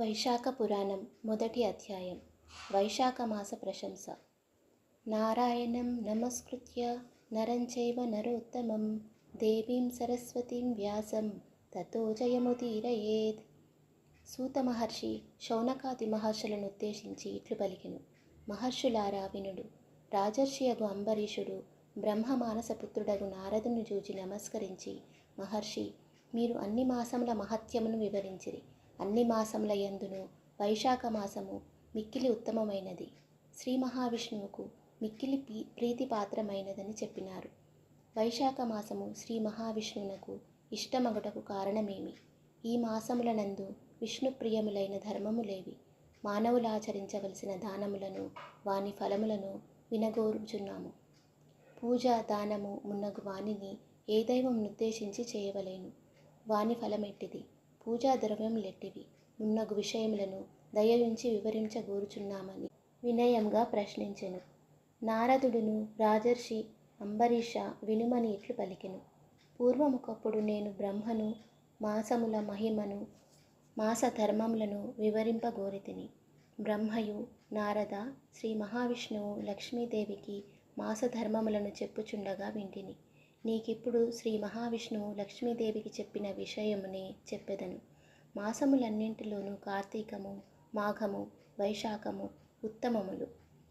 వైశాఖ పురాణం మొదటి అధ్యాయం. వైశాఖ మాస ప్రశంస. నారాయణం నమస్కృత్య నరంచైవ నరోత్తమం. దేవీం సరస్వతీం వ్యాసం. తతో జయముదీరయేత్ సూత మహర్షి శౌనకాది మహర్షులను ఉద్దేశించి ఇట్లు పలికెను. మహర్షులారా వినుడు. రాజర్షియగు అంబరీషుడు బ్రహ్మ మానసపుత్రుడగు నారదుని చూచి నమస్కరించి మహర్షి మీరు అన్ని మాసముల మహత్యమును వివరించిరి. అన్ని మాసముల యందును వైశాఖ మాసము మిక్కిలి ఉత్తమమైనది. శ్రీ మహావిష్ణువుకు మిక్కిలి పీ- ప్రీతిపాత్రమైనదని చెప్పినారు. వైశాఖ మాసము శ్రీ మహావిష్ణువునకు ఇష్టమగుటకు కారణమేమి? ఈ మాసములనందు విష్ణు ప్రియములైన ధర్మములేవి మానవులాచరించవలసిన దానములను వాని ఫలములను వినగోరుచున్నాము. పూజ దానము మున్నగు వానిని ఏ దైవం నిర్దేశించి చేయవలేను. వాని ఫలమెట్టిది? పూజా ద్రవ్యములెట్టివి మున్నగు విషయములను దయవించి వివరించగోరుచున్నామని వినయంగా ప్రశ్నించెను. నారదుడును రాజర్షి అంబరీష వినుమని ఇట్లు పలికెను. పూర్వముకప్పుడు నేను బ్రహ్మను మాసముల మహిమను మాస ధర్మములను వివరింపగోరితిని. బ్రహ్మయు నారద శ్రీ మహావిష్ణువు లక్ష్మీదేవికి మాస ధర్మములను చెప్పుచుండగా వింటిని. నీకిప్పుడు శ్రీ మహావిష్ణువు లక్ష్మీదేవికి చెప్పిన విషయమునే చెప్పెదను. మాసములన్నింటిలోనూ కార్తీకము మాఘము వైశాఖము ఉత్తమములు.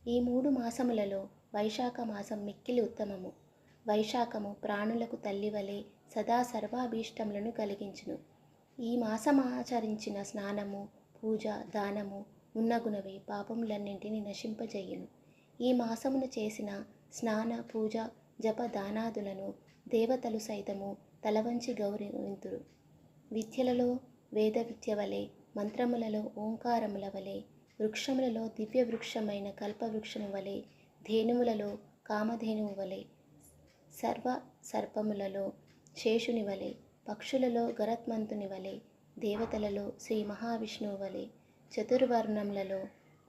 ఈ మూడు మాసములలో వైశాఖ మాసం మిక్కిలి ఉత్తమము. వైశాఖము ప్రాణులకు తల్లివలే సదా సర్వాభీష్టములను కలిగించును. ఈ మాసమాచరించిన స్నానము పూజ దానము ఉన్నగునవి పాపములన్నింటినీ నశింపజేయును. ఈ మాసమును చేసిన స్నాన పూజ జప దానాదులను దేవతలు సైతము తలవంచి గౌరవింతురు. విద్యలలో వేద విద్య వలె మంత్రములలో ఓంకారముల వలె వృక్షములలో దివ్య వృక్షమైన కల్పవృక్షము వలె ధేనుములలో కామధేనువు వలె సర్వ సర్పములలో శేషుని వలె పక్షులలో గరత్మంతుని వలె దేవతలలో శ్రీ మహావిష్ణువు వలె చతుర్వర్ణములలో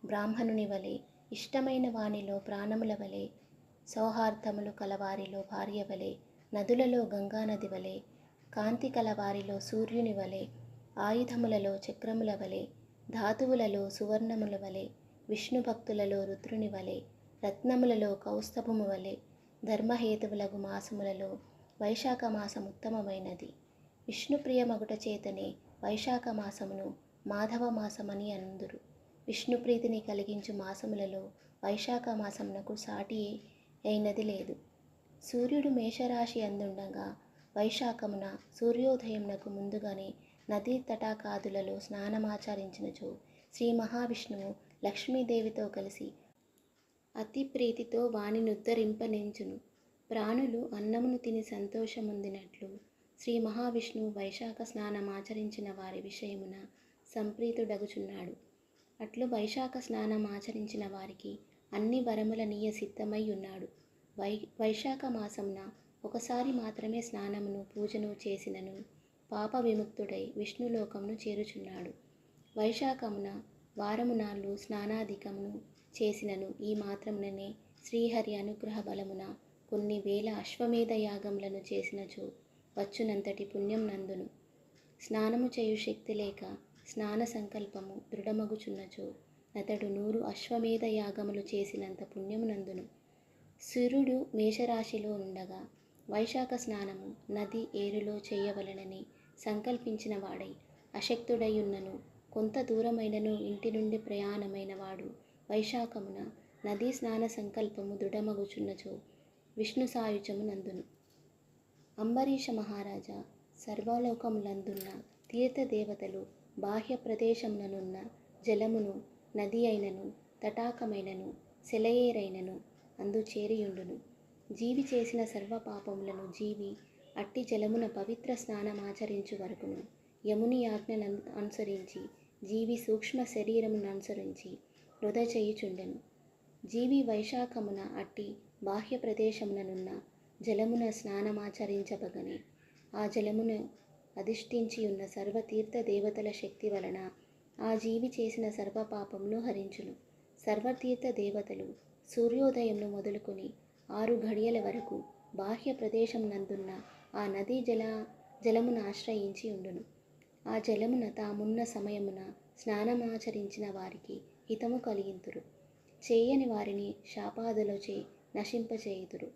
బ్రాహ్మణుని వలె ఇష్టమైన వాణిలో ప్రాణముల వలె సౌహార్దములు కలవారిలో భార్య వలె నదులలో గంగానది వలె కాంతి కలవారిలో సూర్యుని వలె ఆయుధములలో చక్రముల వలె ధాతువులలో సువర్ణముల వలె విష్ణు భక్తులలో రుద్రుని వలె రత్నములలో కౌస్తభము వలె ధర్మహేతువులగు మాసములలో వైశాఖ మాసం ఉత్తమమైనది. విష్ణుప్రియమగుట చేతనే వైశాఖ మాసమును మాధవ మాసమని అందురు విష్ణుప్రీతిని కలిగించు మాసములలో వైశాఖ మాసమునకు సాటియే అయినది లేదు. సూర్యుడు మేషరాశి అందుండగా వైశాఖమున సూర్యోదయమునకు ముందుగానే నదీ తటాకాదులలో స్నానమాచరించినచో శ్రీ మహావిష్ణువు లక్ష్మీదేవితో కలిసి అతి ప్రీతితో వానినుద్ధరింపనించును ప్రాణులు అన్నమును తిని సంతోషముందినట్లు శ్రీ మహావిష్ణువు వైశాఖ స్నానమాచరించిన వారి విషయమున సంప్రీతుడగుచున్నాడు. అట్లు వైశాఖ స్నానం ఆచరించిన వారికి అన్ని వరముల నీయ సిద్ధమై ఉన్నాడు. వై వైశాఖ మాసంన ఒకసారి మాత్రమే స్నానమును పూజను చేసినను. పాప విముక్తుడై విష్ణులోకమును చేరుచున్నాడు. వైశాఖమున వారము నాళ్ళు స్నానాధికమును చేసినను. ఈ మాత్రముననే శ్రీహరి అనుగ్రహ బలమున కొన్ని వేల అశ్వమేధ యాగములను చేసినచో వచ్చునంతటి పుణ్యం నందును. స్నానము చేయు శక్తి లేక స్నాన సంకల్పము దృఢమగుచున్నచో అతడు నూరు అశ్వమేధ యాగములు చేసినంత పుణ్యము నందును సూర్యుడు మేషరాశిలో ఉండగా వైశాఖ స్నానము నది ఏరులో చేయవలనని సంకల్పించిన వాడై అశక్తుడయ్యున్నను. కొంత దూరమైనను ఇంటి నుండి ప్రయాణమైన వాడు వైశాఖమున నదీ స్నాన సంకల్పము దృఢమగుచున్నచో విష్ణు సాయుజము నందును. అంబరీష మహారాజా సర్వలోకములందున్న తీర్థదేవతలు బాహ్య ప్రదేశముననున్న జలమును నది అయినను తటాకమైనను సెలయేరైనను అందు చేరియుండును జీవి చేసిన సర్వ పాపములను జీవి అట్టి జలమున పవిత్ర స్నానమాచరించు వరకును యముని ఆజ్ఞను అనుసరించి జీవి సూక్ష్మ శరీరమును అనుసరించి వృధ చేయుచుండెను. జీవి వైశాఖమున అట్టి బాహ్య ప్రదేశముననున్న జలమున స్నానమాచరించబగనే ఆ జలమును అధిష్ఠించి ఉన్న సర్వతీర్థ దేవతల శక్తి వలన ఆ జీవి చేసిన సర్వ పాపమును హరించును. సర్వతీర్థ దేవతలు సూర్యోదయంను మొదలుకొని ఆరు ఘడియల వరకు బాహ్య ప్రదేశం నందున్న ఆ నదీ జల జలమును ఆశ్రయించి ఉండును. ఆ జలమున తామున్న సమయమున స్నానమాచరించిన వారికి హితము కలిగింతురు. చేయని వారిని శాపాదులచే నశింపచేయుదురు.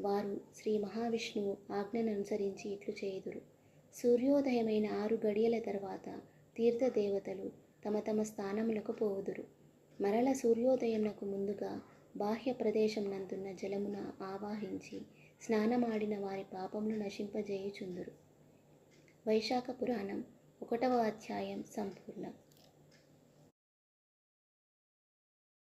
వారు శ్రీ మహావిష్ణువు ఆజ్ఞను అనుసరించి ఇట్లు చేయుదురు. సూర్యోదయమైన ఆరు గడియల తర్వాత తీర్థదేవతలు తమ తమ స్థానములకు పోవుదురు. మరల సూర్యోదయమునకు ముందుగా బాహ్య ప్రదేశం నందున్న జలమున ఆవాహించి స్నానమాడిన వారి పాపములు నశింపజేయుచుందురు. వైశాఖ పురాణం ఒకటవ అధ్యాయం సంపూర్ణం.